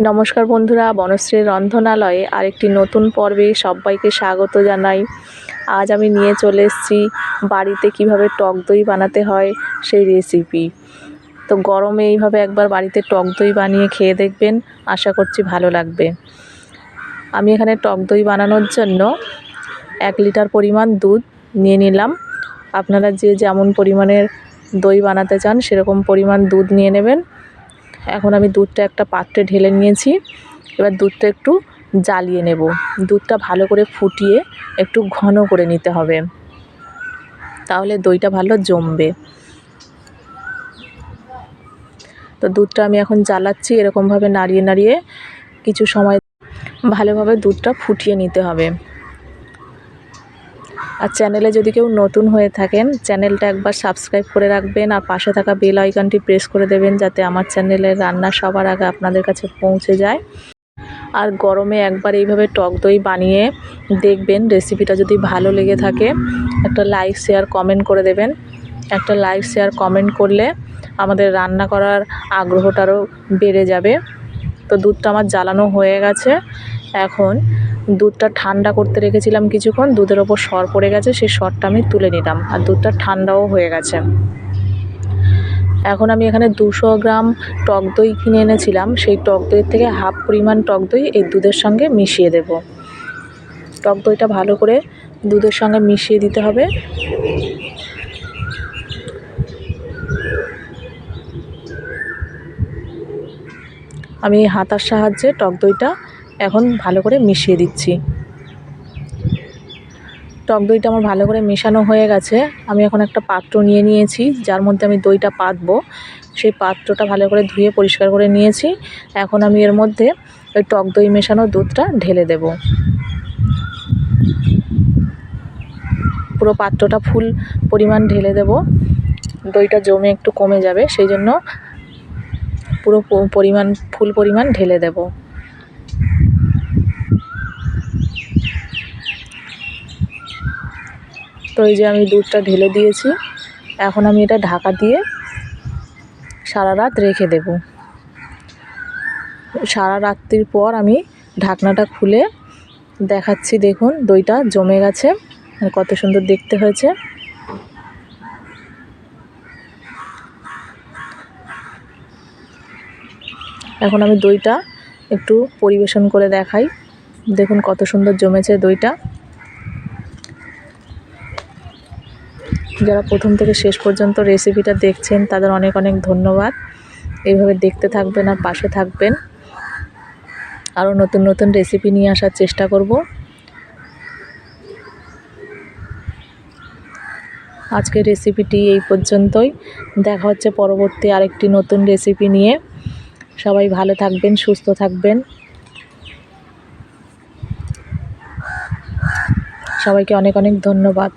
নমস্কার বন্ধুরা বনশ্রীর রন্ধনালয়ে আরেকটি নতুন পর্বে সবাইকে স্বাগত জানাই। আজ আমি নিয়ে চলে এসেছি বাড়িতে কীভাবে টক দই বানাতে হয় সেই রেসিপি তো গরমে এইভাবে একবার বাড়িতে টক দই বানিয়ে খেয়ে দেখবেন, আশা করছি ভালো লাগবে। আমি এখানে টক দই বানানোর জন্য এক লিটার পরিমাণ দুধ নিয়ে নিলাম। আপনারা যে যেমন পরিমাণের দই বানাতে চান, সেরকম পরিমাণ দুধ নিয়ে নেবেন। এখন আমি দুধটা একটা পাত্রে ঢেলে নিয়েছি। এবার দুধটা একটু জ্বালিয়ে নেব। দুধটা ভালো করে ফুটিয়ে একটু ঘন করে নিতে হবে। তাহলে দইটা ভালো জমবে। তো দুধটা আমি এখন জ্বালাচ্ছি, এরকমভাবে নাড়িয়ে নাড়িয়ে কিছু সময় ভালোভাবে দুধটা ফুটিয়ে নিতে হবে। আর চ্যানেলে যদি কেউ নতুন হয়ে থাকেন, চ্যানেলটা একবার সাবস্ক্রাইব করে রাখবেন আর পাশে থাকা বেল আইকনটি প্রেস করে দেবেন যাতে আমার চ্যানেলের রান্না সবার আগে আপনাদের কাছে পৌঁছে যায়। আর গরমে একবার এইভাবে টক দই বানিয়ে দেখবেন রেসিপিটা যদি ভালো লেগে থাকে, একটা লাইক, শেয়ার, কমেন্ট করে দেবেন। একটা লাইক, শেয়ার, কমেন্ট করলে আমাদের রান্না করার আগ্রহটারও বেড়ে যাবে। তো দুধটা আমার জ্বালানো হয়ে গেছে। এখন দুধটা ঠান্ডা করতে রেখেছিলাম কিছুক্ষণ, দুধের ওপর সর পড়ে গেছে, সেই সরটা আমি তুলে নিলাম আর দুধটা ঠান্ডাও হয়ে গেছে। এখন আমি এখানে দুশো গ্রাম টক দই কিনে এনেছিলাম, সেই টক দইয়ের থেকে হাফ পরিমাণ টক দই এই দুধের সঙ্গে মিশিয়ে দেব। টক দইটা ভালো করে দুধের সঙ্গে মিশিয়ে দিতে হবে। আমি হাতার সাহায্যে টক দইটা এখন ভালো করে মিশিয়ে দিচ্ছি। টক দইটা আমার ভালো করে মেশানো হয়ে গেছে। আমি এখন একটা পাত্র নিয়ে নিয়েছি, যার মধ্যে আমি দইটা পাতবো। সেই পাত্রটা ভালো করে ধুয়ে পরিষ্কার করে নিয়েছি। এখন আমি এর মধ্যে ওই টক দই মেশানো দুধটা ঢেলে দেব। পুরো পাত্রটা ফুল পরিমাণ ঢেলে দেব। দইটা জমে একটু কমে যাবে, সেই জন্য পুরো পরিমাণ, ফুল পরিমাণ ঢেলে দেব। এই যে আমি দুধটা ঢেলে দিয়েছি, এখন আমি এটা ঢাকা দিয়ে সারা রাত রেখে দেব। সারা রাত্রির পর আমি ঢাকনাটা খুলে দেখাচ্ছি, দেখুন দইটা জমে গেছে, কত সুন্দর দেখতে হয়েছে। এখন আমি দইটা একটু পরিবেশন করে দেখাই, দেখুন কত সুন্দর জমেছে দইটা। যারা প্রথম থেকে শেষ পর্যন্ত রেসিপিটা দেখছেন, তাদের অনেক অনেক ধন্যবাদ। এইভাবে দেখতে থাকবেন আর পাশে থাকবেন। আরও নতুন নতুন রেসিপি নিয়ে আসার চেষ্টা করব। আজকের রেসিপিটি এই পর্যন্তই। দেখা হচ্ছে পরবর্তী আরেকটি নতুন রেসিপি নিয়ে। সবাই ভালো থাকবেন, সুস্থ থাকবেন। সবাইকে অনেক অনেক ধন্যবাদ।